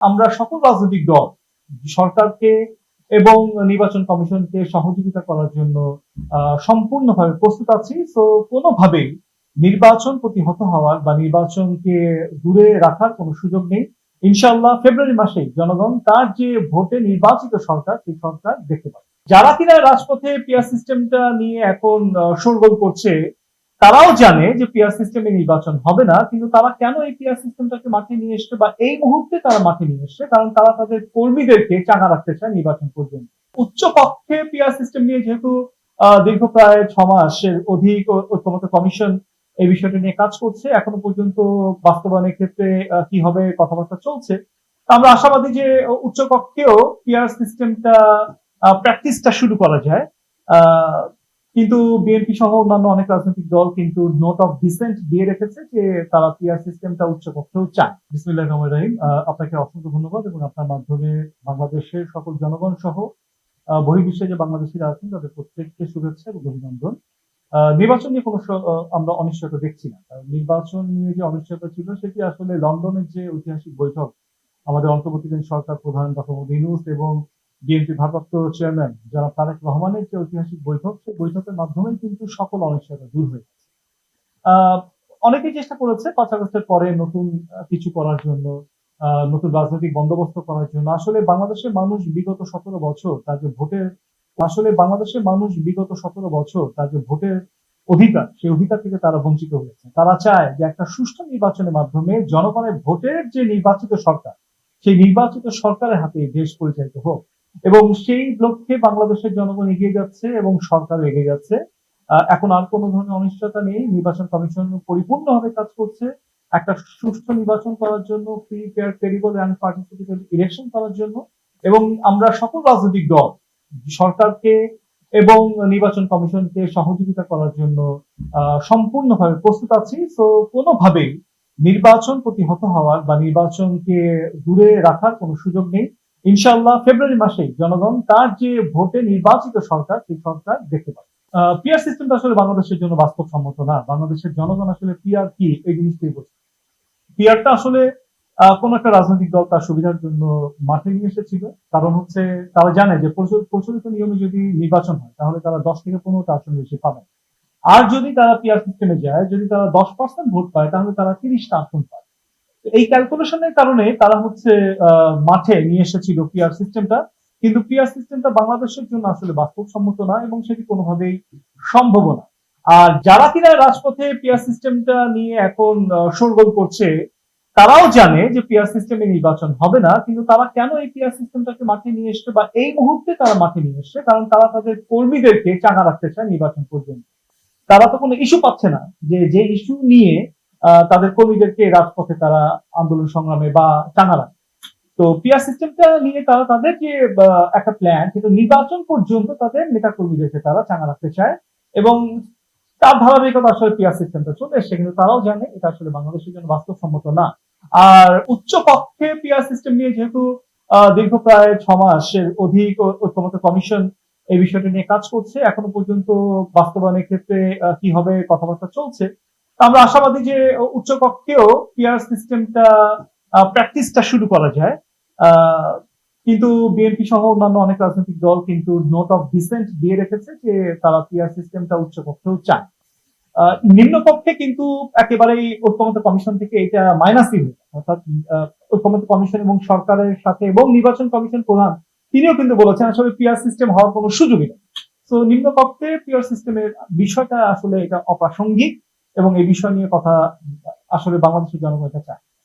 আমরা সকল রাজনৈতিক দল, সরকারকে এবং নির্বাচন কমিশনকে সহযোগিতা করার জন্য সম্পূর্ণভাবে প্রস্তুত আছি। তো কোনোভাবেই নির্বাচন প্রতিহত হওয়ার বা নির্বাচনকে দূরে রাখার কোনো সুযোগ নেই। ইনশাল্লাহ ফেব্রুয়ারি মাসে জনগণ তার যে ভোটে নির্বাচিত সরকার, সেই সরকার দেখতে পাবে। যারা কিনা রাজপথে পিয়ার সিস্টেমটা নিয়ে এখন শোরগোল করছে তারাও জানে যে পিয়ার সিস্টেমে নির্বাচন হবে না, কিন্তু তারা কেন এই পিয়ার সিস্টেমটাকে মাঠে নিয়ে এসছে বা এই মুহূর্তে তারা মাঠে নিয়ে এসছে? কারণ তারা তাদের কর্মীদেরকে চাঙা রাখতে চায় নির্বাচন পর্যন্ত। উচ্চ পক্ষে পিয়ার সিস্টেম নিয়ে যেহেতু দীর্ঘ প্রায় ছ মাসের অধিক ঐক্যমত কমিশন এই বিষয়টা নিয়ে কাজ করছে, এখনও পর্যন্ত বাস্তবায়নের ক্ষেত্রে কি হবে, কথাবার্তা চলছে। আমরা আশাবাদী যে উচ্চ কক্ষেও পিয়ার সিস্টেমটা প্র্যাকটিসটা শুরু করা যায়। কিন্তু বিএনপি সহ অন্যান্য অনেক রাজনৈতিক দল কিন্তু নোট অফ ডিসেন্ট দিয়ে রেখেছে যে তারা পিআর সিস্টেমটা উচ্চ কক্ষেও চায়। বিসমিল্লাহ রহমান রহিম। আপনাকে অসংখ্য ধন্যবাদ এবং আপনার মাধ্যমে বাংলাদেশের সকল জনগণ সহ বহির্বিশ্বে যে বাংলাদেশিরা আছেন, তাদের প্রত্যেককে শুভেচ্ছা এবং অভিনন্দন। নির্বাচন নিয়ে কোনো আমরা অনিশ্চয়তা দেখছি না। নির্বাচন নিয়ে যে অনিশ্চয়তা ছিল, সেটি আসলে লন্ডনের যে ঐতিহাসিক বৈঠক, আমাদের অন্তর্বর্তীকালীন সরকার প্রধান ডক্টর মোহাম্মদ এবং বিএনপি ভারপ্রাপ্ত চেয়ারম্যান যারা তারেক রহমানের যে ঐতিহাসিক বৈঠক, সেই বৈঠকের মাধ্যমেই কিন্তু সকল অনিশ্চয়তা দূর হয়ে গেছে। অনেকেই চেষ্টা করেছে পাঁচ আগস্টের পরে নতুন কিছু করার জন্য নতুন রাজনৈতিক বন্দোবস্ত করার জন্য। আসলে বাংলাদেশের মানুষ বিগত সতেরো বছর তার যে ভোটের, আসলে বাংলাদেশের মানুষ বিগত সতেরো বছর তার যে ভোটের অধিকার, সেই অধিকার থেকে তারা বঞ্চিত হয়েছে। তারা চায় যে একটা সুষ্ঠু নির্বাচনের মাধ্যমে জনগণের ভোটের যে নির্বাচিত সরকার, সেই নির্বাচিত সরকারের হাতে দেশ পরিচালিত হোক। এবং সেই লক্ষ্যে বাংলাদেশের জনগণ এগিয়ে যাচ্ছে এবং সরকার এগিয়ে যাচ্ছে। এখন আর কোনো ধরনের অনিশ্চয়তা নেই। নির্বাচন কমিশন পরিপূর্ণভাবে কাজ করছে। একটা সুষ্ঠু নির্বাচন করার জন্য free fair and participative election করার জন্য। এবং আমরা সকল রাজনৈতিক দল, সরকারকে এবং নির্বাচন কমিশনকে সহযোগিতা করার জন্য সম্পূর্ণভাবে প্রস্তুত আছি। তো কোনোভাবেই নির্বাচন প্রতিহত হওয়ার বা নির্বাচনকে দূরে রাখার কোনো সুযোগ নেই। ইনশাআল্লাহ ফেব্রুয়ারি মাসে জনগণ তার যে ভোটে নির্বাচিত সরকার সেই সরকার দেখতে পাবে। পিআর সিস্টেমটা আসলে বাংলাদেশের জন্য বাস্তবসম্মত না। বাংলাদেশের জনগণ আসলে পিআর কি, এই জিনিসটাই বোঝে। পিআরটা আসলে কোন একটা রাজনৈতিক দল তার সুবিধার জন্য মাঠে নিয়ে এসেছিল। কারণ হচ্ছে তারা জানে যে প্রচলিত নিয়মে যদি নির্বাচন হয়, তাহলে তারা দশ থেকে পনেরোটা আসন বেশি পাবে। আর যদি তারা পিআর সিস্টেমে যায়, যদি তারা দশ পার্সেন্ট ভোট পায়, তাহলে তারা তিরিশটা আসন পায় এই ক্যালকুলেশনের কারণে তারা হচ্ছে মাঠে নিয়ে এসেছিল পিআর সিস্টেমটা কিন্তু পিআর সিস্টেমটা বাংলাদেশের জন্য আসলে বাস্তবসম্মত না এবং সেটি কোনোভাবেই সম্ভব না। আর যারা কিনা রাজপথে পিআর সিস্টেমটা নিয়ে এখন আহ, শোরগোল করছে তারাও জানে যে পিআর সিস্টেমে নির্বাচন হবে না। কিন্তু তারা কেন এই পিআর সিস্টেমটাকে মাঠে নিয়ে এসছে বা এই মুহূর্তে তারা মাঠে নিয়ে এসছে? কারণ তারা তাদের কর্মীদেরকে চাঙা রাখতে চায় নির্বাচন পর্যন্ত। তারা তো কোনো ইস্যু পাচ্ছে না যে যে ইস্যু নিয়ে তাদের কর্মীদেরকে রাজপথে তারা আন্দোলন সংগ্রামে বা চাঙা রাখে। তো পিআর সিস্টেমটা নিয়ে তারা তাদের যে একটা প্ল্যান সেটা নির্বাচন পর্যন্ত তাদের নেতা কর্মীদেরকে তারা চাঙা রাখতে চায় এবং তার ধারাবাহিকতা আসলে পিআর সিস্টেমটা চলে এসছে, কিন্তু তারাও জানে এটা আসলে বাংলাদেশের জন্য বাস্তবসম্মত না। আর উচ্চ পক্ষে পিআর সিস্টেম নিয়ে যেহেতু দীর্ঘ প্রায় ছ মাসের অধিক ঐক্যমত কমিশন এই বিষয়টা নিয়ে কাজ করছে, এখনও পর্যন্ত বাস্তবায়নের ক্ষেত্রে কি হবে, কথাবার্তা চলছে। আমরা আশাবাদী যে উচ্চ কক্ষেও পিআর সিস্টেমটা প্র্যাকটিসটা শুরু করা যায়। কিন্তু বিএনপি সহ অন্যান্য অনেক রাজনৈতিক দল কিন্তু নোট অফ ডিসেন্ট দিয়ে রেখেছে যে তারা পিআর সিস্টেমটা উচ্চ কক্ষেও চায়। আহ, নিম্ন কক্ষে কিন্তু একেবারেই ঐক্যমত কমিশন থেকে এটা মাইনাসই অর্থাৎ ঐক্যমত কমিশন এবং সরকারের সাথে এবং নির্বাচন কমিশন প্রধান তিনিও কিন্তু বলেছেন আসলে পিআর সিস্টেম হওয়ার কোনো সুযোগই নেই। তো নিম্ন কক্ষে পিআর সিস্টেমের বিষয়টা আসলে এটা অপ্রাসঙ্গিক। এবং এই বিষয় নিয়ে কথা আসলে বাংলাদেশের জনগণ এটা চায়।